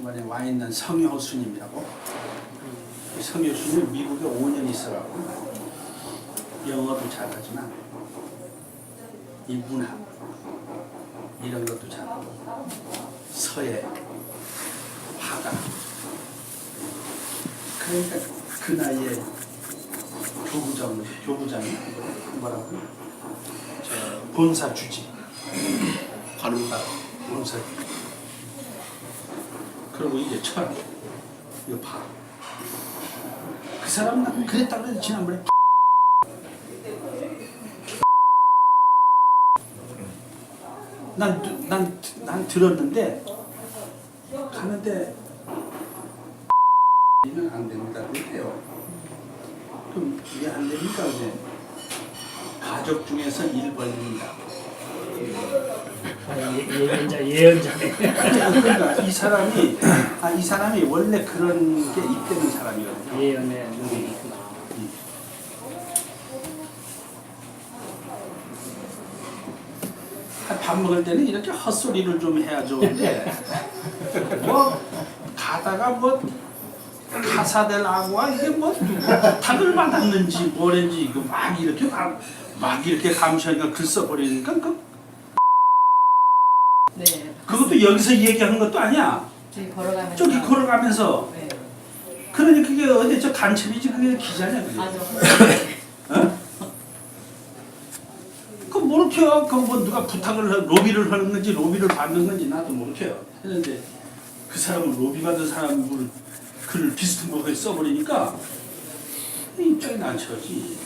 이번에 와 있는 성효순님이라고. 이 성효순이 미국에 5년 있어가고 영어도 잘하지만 이 문학 이런 것도 잘하고 서예 화가. 그러니까 그 나이에 교부장 교부장이 뭐라고? 저 본사 주지 관음사. 본사 그리고 이제 철 이거 봐. 그 사람은 난 그랬다 그래도 지난번에 난, 난, 난 들었는데 가는데 이는 안 됩니다. 그래요. 그럼 왜 안 됩니까 이제? 가족 중에서 일 벌립니다. 아, 예- 예언자 예언자네. 그러니까 이 사람이 아, 이 사람이 원래 그런 게 있다는 사람이거든요. 예언의 능력이 있구나. 밥 먹을 때는 이렇게 헛소리를 좀 해야 좋은데 뭐 가다가 뭐 가사대라고 이게 뭐 부탁을 받았는지 뭐랬는지 이거 막 이렇게 감- 막 이렇게 감시하니까 글 써버리니까 그 네. 그것도 여기서 얘기하는 것도 아니야. 저기 걸어가면서. 저기 걸어가면서 네. 그러니 그게 어디 저 간첩이지 그게 기자냐 그게. 맞아. 어? 그 모르게요. 그뭐 누가 부탁을 하- 로비를 하는 건지 로비를 받는 건지 나도 모르게요. 했는데 그 사람은 로비 받은 사람을 글을 비슷한 거에 써버리니까 입장이 난처하지.